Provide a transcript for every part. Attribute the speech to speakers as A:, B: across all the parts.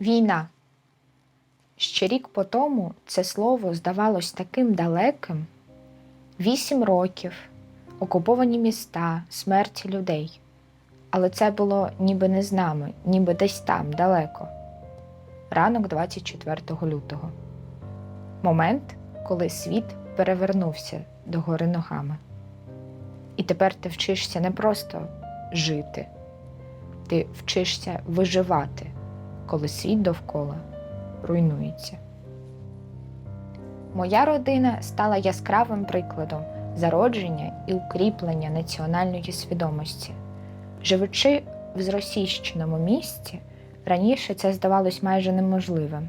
A: Війна. Ще рік по тому це слово здавалось таким далеким. Вісім років, окуповані міста, смерті людей. Але це було ніби не з нами, ніби десь там, далеко. Ранок 24 лютого. Момент, коли світ перевернувся догори ногами. І тепер ти вчишся не просто жити, ти вчишся виживати, коли світ довкола руйнується. Моя родина стала яскравим прикладом зародження і укріплення національної свідомості. Живучи в зросійщеному місті, раніше це здавалось майже неможливим.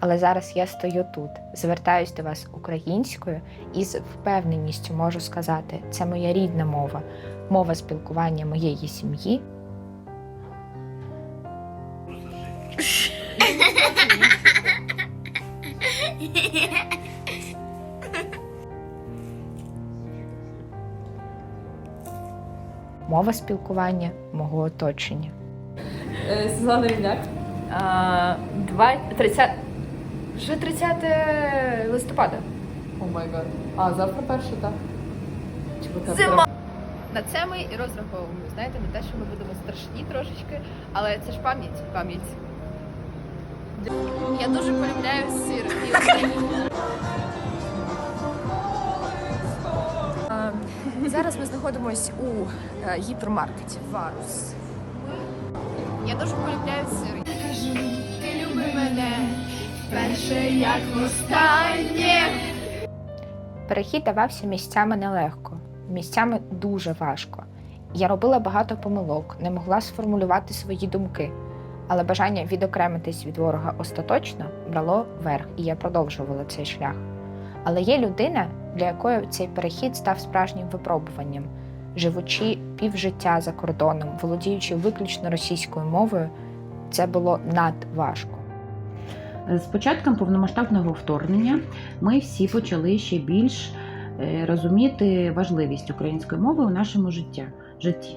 A: Але зараз я стою тут, звертаюсь до вас українською і з впевненістю можу сказати, це моя рідна мова, мова спілкування моєї сім'ї. Мова спілкування мого оточення.
B: Е, Світлана Рівняк. Два- 30... Вже 30 листопада. О май гад. А, завтра перше, так? Чи так
C: Зима. На це ми і розраховуємо. Знаєте, на те, що ми будемо страшні трошечки, але це ж пам'ять, пам'ять. Я дуже полюбляю сир.
B: Зараз ми знаходимося у е, гіпермаркеті Варус.
C: Я дуже полюбляю сир. Кажу, ти люби мене перше, як востаннє.
A: Перехід давався місцями нелегко, місцями дуже важко. Я робила багато помилок, не могла сформулювати свої думки, але бажання відокремитись від ворога остаточно брало верх, і я продовжувала цей шлях. Але є людина, для якої цей перехід став справжнім випробуванням. Живучи півжиття за кордоном, володіючи виключно російською мовою, це було надважко.
D: З початком повномасштабного вторгнення ми всі почали ще більш е, розуміти важливість української мови у нашому життя, житті.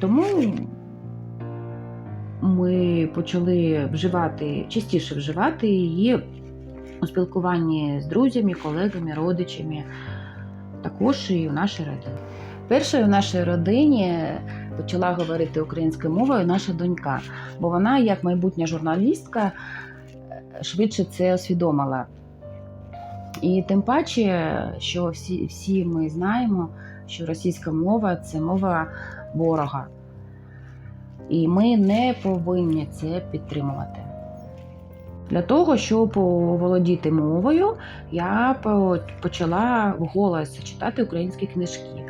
D: Тому ми почали вживати, частіше вживати її у спілкуванні з друзями, колегами, родичами, також і у нашій родині. Першою в нашій родині почала говорити українською мовою наша донька, бо вона, як майбутня журналістка, швидше це усвідомила. І тим паче, що всі, всі ми знаємо, що російська мова це мова ворога. І ми не повинні це підтримувати. Для того, щоб володіти мовою, я по- почала вголос читати українські книжки.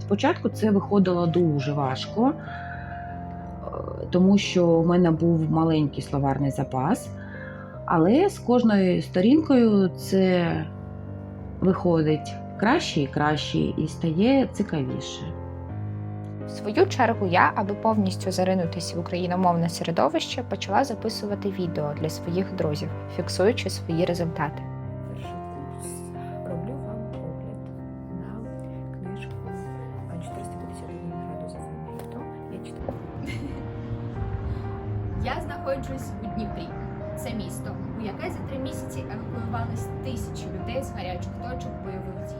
D: Спочатку це виходило дуже важко, е, тому що в мене був маленький словарний запас. Але з кожною сторінкою це виходить краще і краще, і стає цікавіше.
A: В свою чергу я, аби повністю заринутися в україномовне середовище, почала записувати відео для своїх друзів, фіксуючи свої результати.
B: Перший курс. Роблю вам огляд на книжку 451 градуса Фahrenheit. Я читаю.
C: Я знаходжусь у Дніпрі. Це місто, у яке за три місяці евакуювались тисячі людей з гарячих точок бойових дій.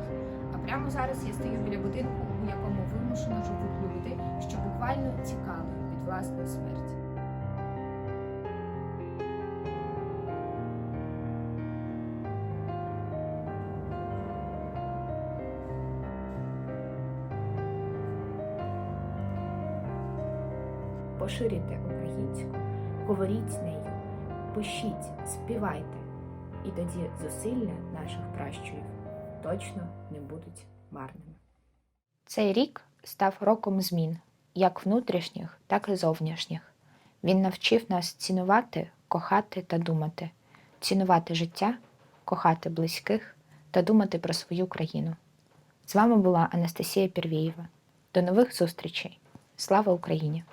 C: А прямо зараз я стою біля будинку, у якому вимушено живуть люди, що буквально тікали від власної смерті.
A: Поширюйте українську, говоріть нею, пишіть, співайте, і тоді зусилля наших пращурів точно не будуть марними. Цей рік став роком змін, як внутрішніх, так і зовнішніх. Він навчив нас цінувати, кохати та думати, цінувати життя, кохати близьких та думати про свою країну. З вами була Анастасія Пірвієва. До нових зустрічей. Слава Україні!